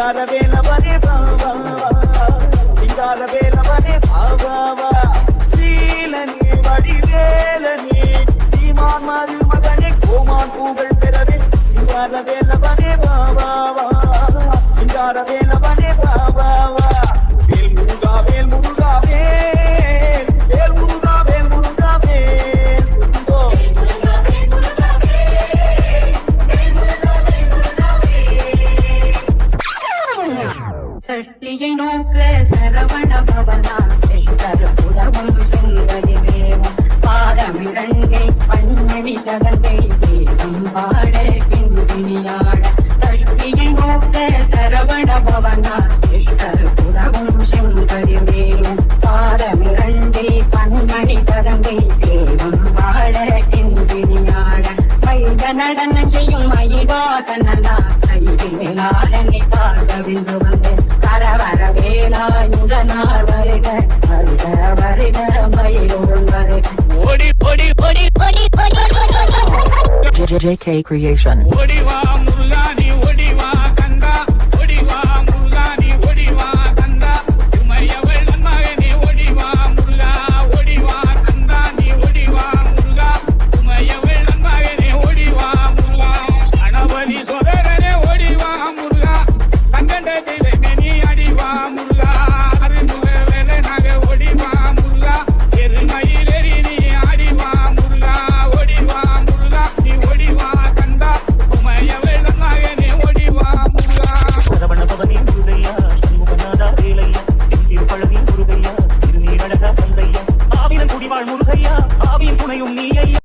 సింగార వేలవనే బావా. సింగార వేలవనే బావా. பன்மணி சதங்கை வேதம் பாட பின்பிணியாட சஷ்டியை நோக்க சரவண பவனா உதவும் சுந்தரி தேவம் பாதமிரண்டை பன்மணி சதங்கை தேவம் பாட பின்பிணியாட வைத நடன செய்யும் மயிலாதனா கையிலாதனை விந்து வந்து கரவர வேலாயுதனார் JK Creation.